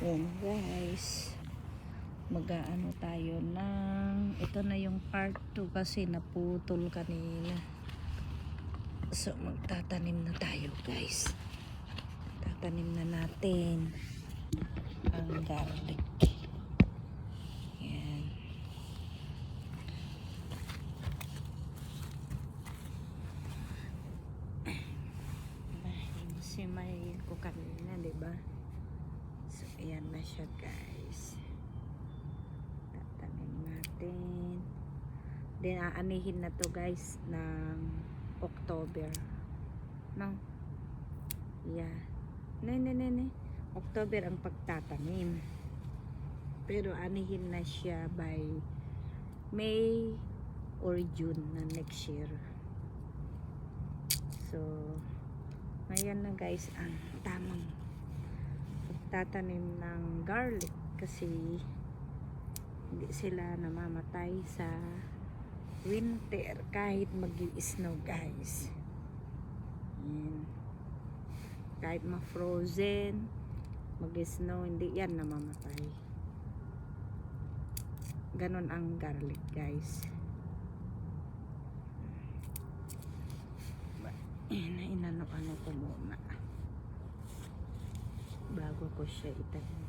Yan guys. Mag-aano tayo ng ito na yung part 2 kasi naputol kanina. So magtatanim na tayo guys. Tatanim na natin ang garlic. Si May ko kanina, di ba? So, ayan na siya, guys. Tatanim natin. Then, aanihin na to, guys, ng October. No? Yeah. Ne, ne, ne, ne. October ang pagtatanim. Pero, anihin na siya by May or June na next year. So, Ayan na guys ang tamang pagtatanim ng garlic kasi hindi sila namamatay sa winter kahit mag snow guys. Ayan. Kahit ma-frozen, mag-snow, hindi yan namamatay. Ganon ang garlic guys. Ina, inano-ano ko muna. Bago ko siya itanim.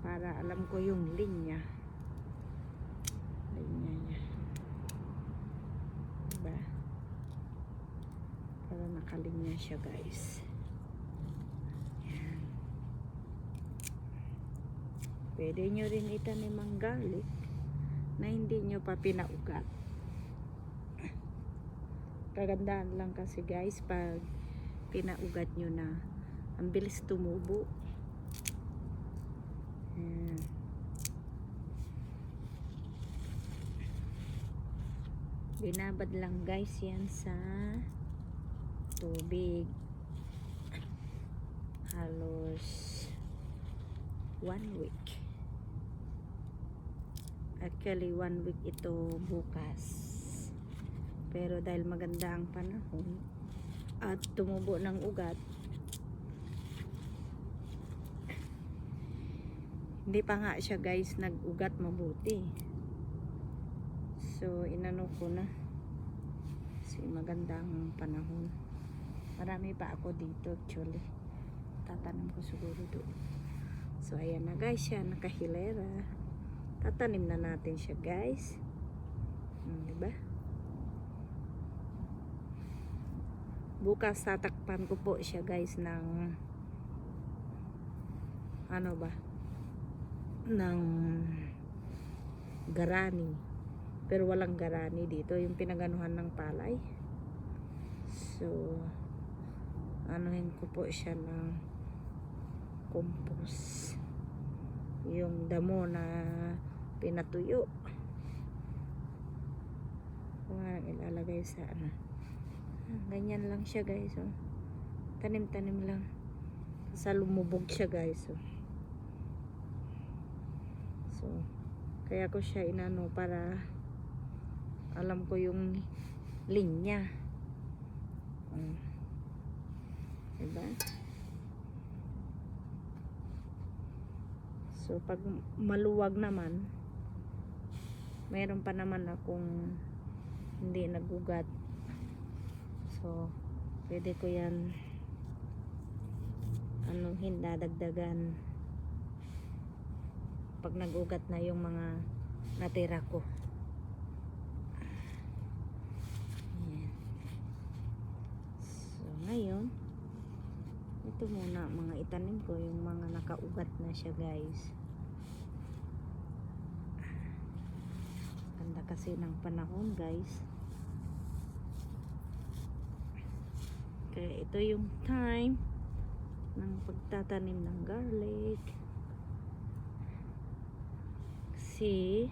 Para alam ko yung linya. Linya niya. Diba? Para nakalinya siya guys. Pwede nyo rin itanim ang garlic na hindi nyo pa pinaugat kagandahan lang kasi guys pag pinaugat nyo na ang bilis tumubo. Ayan. binabad lang guys yan sa tubig. Halos one week. Actually one week ito bukas pero dahil maganda ang panahon at tumubo ng ugat hindi pa nga siya guys nag-ugat mabuti. So inano ko na kasi magandang panahon. Marami pa ako dito actually. Tatanong ko siguro doon. So ayan na guys siya nakahilera. Tatanim na natin siya guys. Hmm, diba bukas tatakpan ko po siya guys ng ano ba? Ng garani. Pero walang garani dito yung pinaganuhan ng palay. So anuhin ko po siya ng compost. Yung damo na pinatuyo. Wala ilalagay sa ano ganyan lang siya guys oh. tanim tanim lang sa lumubog siya guys oh. so kaya ko siya inano para alam ko yung linya oh. diba so pag maluwag naman meron pa naman akong hindi nagugat So, pwede ko yan anuhin, dadagdagan pag nagugat na yung mga natira ko. So, ngayon, ito muna mga itanim ko, yung mga nakaugat na siya guys. Ganda kasi ng panahon guys. Kaya ito yung time ng pagtatanim ng garlic. Kasi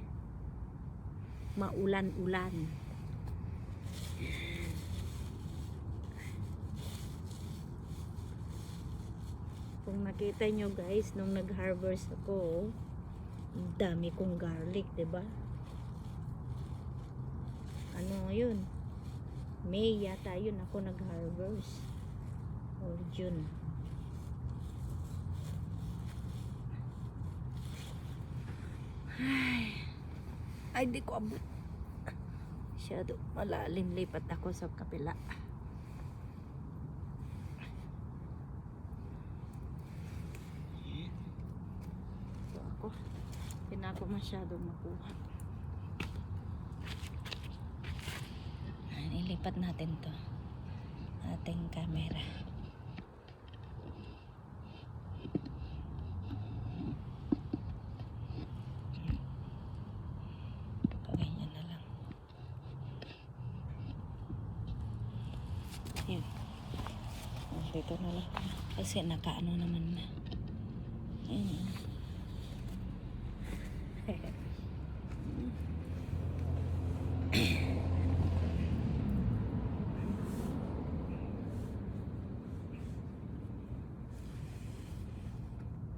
maulan-ulan. Kung nakita nyo guys, nung nag-harvest ako, dami kong garlic, ba? Ano yun? May yata yun ako nag-harvest. Or June. Ay, ay di ko abot. Masyado malalim lipat ako sa kapila. So ako, hindi na ako masyadong makuha. Ayan, Ilipat natin to. Ating camera. Ganyan na lang. Yun. Dito na lang. Kasi nakaano naman na. Ayan.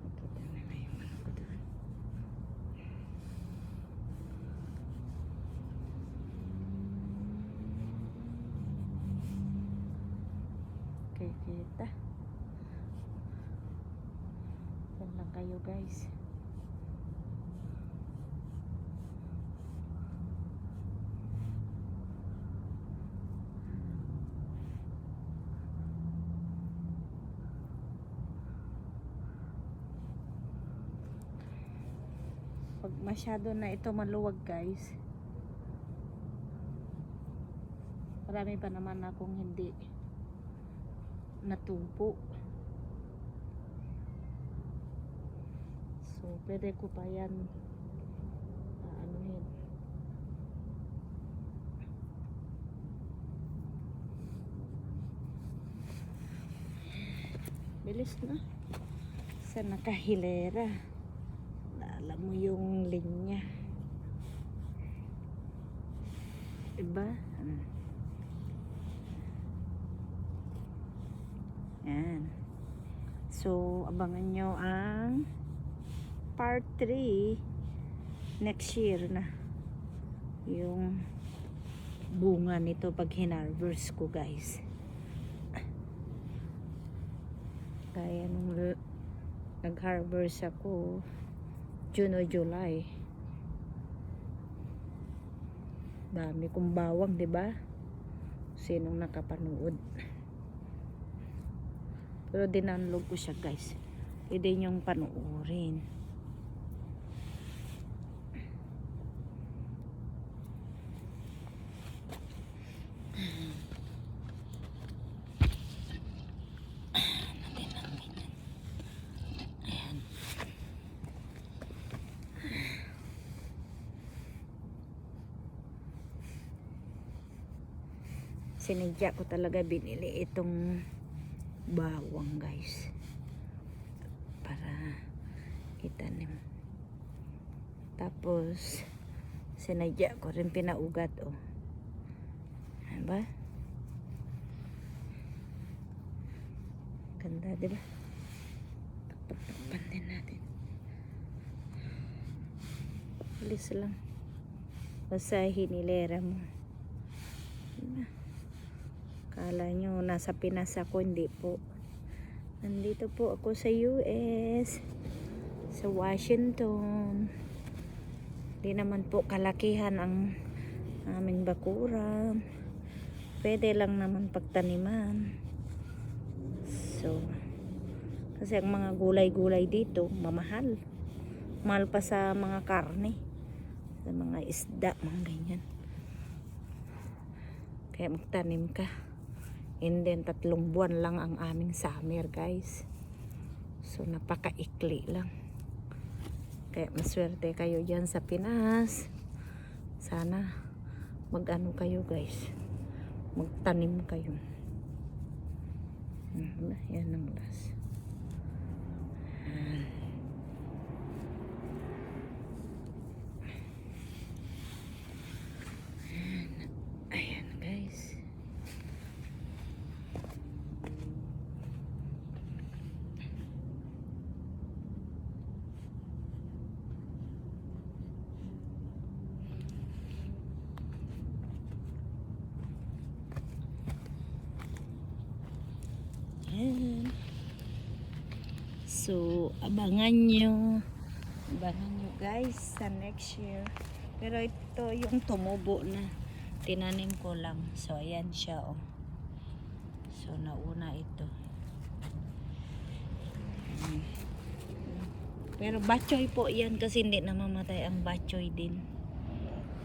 Nakita na na yung ano ko doon. Okay, kita. Yan lang kayo guys. Pag masyado na ito maluwag guys. Marami pa naman akong hindi natubo. So, pwede ko pa yan aanuhin. Bilis na. Sa nakahilera. Alam mo yung linya. Diba? Hmm. Yan. So, abangan nyo ang part 3 next year na. Yung bunga nito pag hinarvest ko guys. Kaya nung nag-harvest ako June o July. Dami kong bawang, ba? Sinong nakapanood? Pero dinanlog ko siya, guys. Pwede niyong. Ayan. Sinadya ko talaga binili itong bawang guys. Para itanim. Tapos sinadya ko rin pinaugat oh. Diba ganda diba takpan din natin. Bilis lang. Basta hinilera mo Kala nyo nasa Pinas ako, hindi po. Nandito po ako sa US. Sa Washington. Hindi naman po kalakihan ang aming bakura. Pwede lang naman pagtaniman. So, kasi ang mga gulay-gulay dito, mamahal. Mahal pa sa mga karne. Sa mga isda, mga ganyan. Kaya magtanim ka. And then, tatlong buwan lang ang aming summer, guys. So, napakaikli lang. Kaya maswerte kayo dyan sa Pinas. Sana mag-ano kayo, guys. Magtanim kayo. Hmm, Yan ang last. Ayan. Ayan, guys. Ayan. So, abangan nyo. Abangan nyo guys sa next year. Pero ito yung tumubo na. Tinanim ko lang. So, ayan siya oh. So, nauna ito. Pero batchoy po yan kasi hindi namamatay ang batchoy din.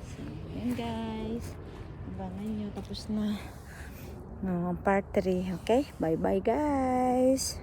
So, yan guys. Abangan nyo. Tapos na. No, part 3. Okay? Bye-bye guys.